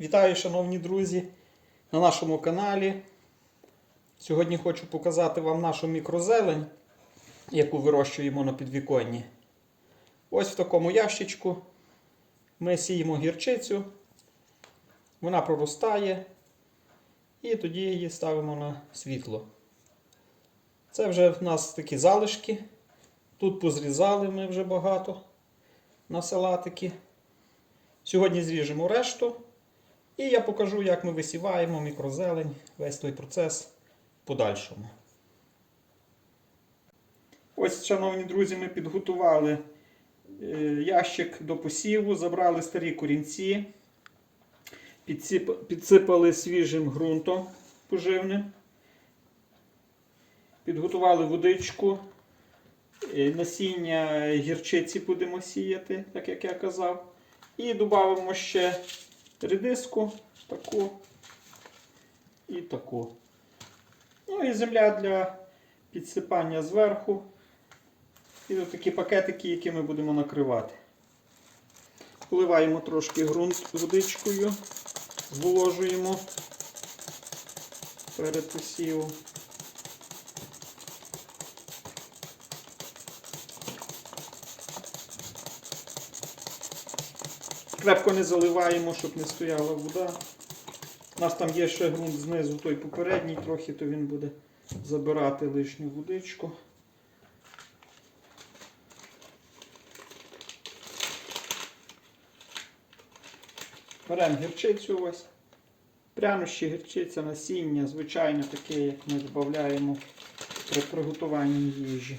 Вітаю, шановні друзі, на нашому каналі. Сьогодні хочу показати вам нашу мікрозелень, яку вирощуємо на підвіконні. Ось в такому ящичку ми сіємо гірчицю, вона проростає, і тоді її ставимо на світло. Це вже в нас такі залишки. Тут позрізали ми вже багато на салатики. Сьогодні зріжемо решту. І я покажу, як ми висіваємо мікрозелень, весь той процес подальшому. Ось, шановні друзі, ми підготували е, ящик до посіву, забрали старі корінці, підсипали свіжим ґрунтом поживним, підготували водичку, е, насіння гірчиці будемо сіяти, так як я казав. І додамо ще редиску таку і таку. Ну і земля для підсипання зверху. І такі пакетики, які ми будемо накривати. Поливаємо трошки ґрунт водичкою, зволожуємо перед посівом. Крепко не заливаємо, щоб не стояла вода. У нас там є ще ґрунт знизу, той попередній трохи, то він буде забирати лишню водичку. Беремо гірчицю ось. Прянощі, гірчиця, насіння, звичайно таке, як ми додаємо при приготуванні їжі.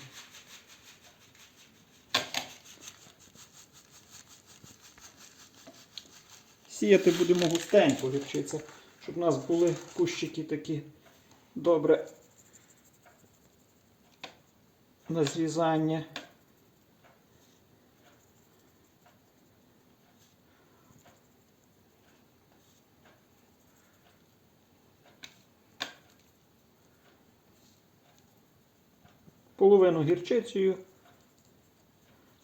Сіяти будемо густенько гірчиця, щоб у нас були кущики такі добре на зрізання. Половину гірчицею,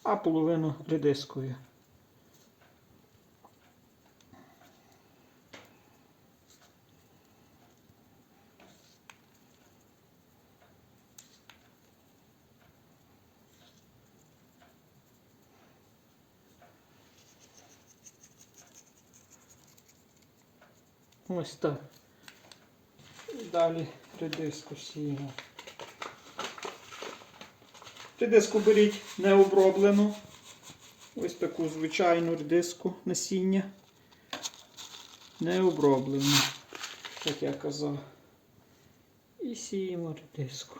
а половину редискою. Ось так. І далі редиску сіємо. Редиску беріть необроблену. Ось таку звичайну редиску насіння. Необроблену, як я казав. І сіємо редиску.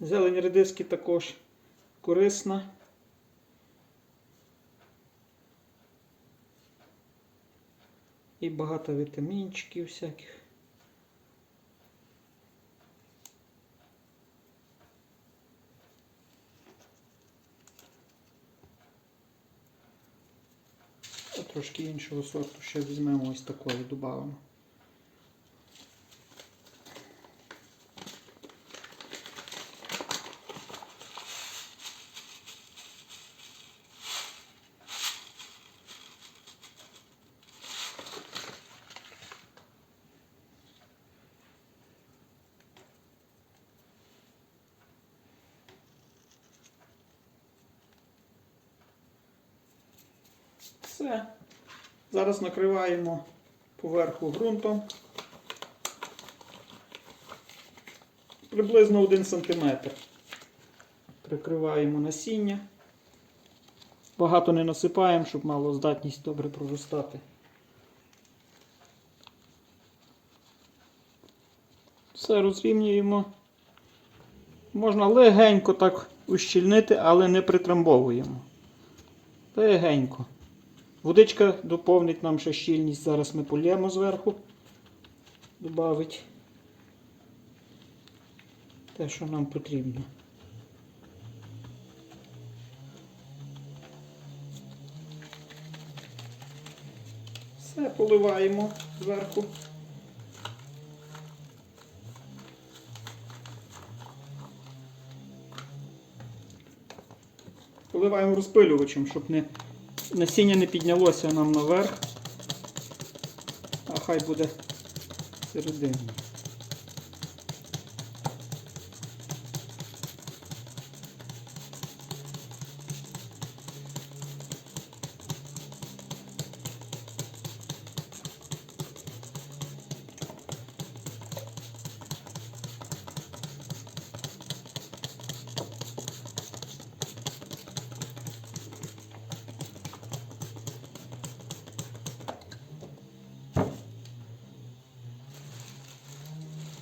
Зелень редиски також корисна. І багато вітамінчиків всяких. Трошки іншого сорту ще візьмемо ось такої додамо. Все. Зараз накриваємо поверху ґрунтом. Приблизно 1 см. Прикриваємо насіння. Багато не насипаємо, щоб мало здатність добре проростати. Все розрівнюємо. Можна легенько так ущільнити, але не притрамбовуємо. Легенько. Водичка доповнить нам ще щільність. Зараз ми полємо зверху. Добавить те, що нам потрібно. Все поливаємо зверху. Поливаємо розпилювачем, щоб не насіння не піднялося нам наверх, а хай буде всередині.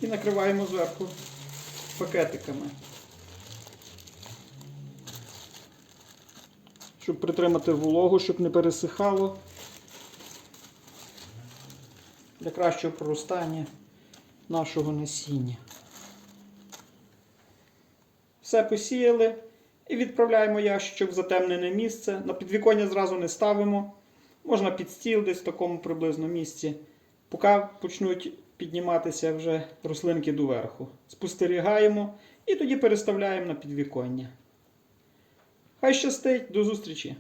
І накриваємо зверху пакетиками. Щоб притримати вологу, щоб не пересихало. Для кращого проростання нашого насіння. Все посіяли і відправляємо ящичок в затемнене місце. На підвіконня зразу не ставимо. Можна під стіл десь в такому приблизно місці. Поки почнуть підніматися вже рослинки доверху. Спостерігаємо і тоді переставляємо на підвіконня. Хай щастить, до зустрічі!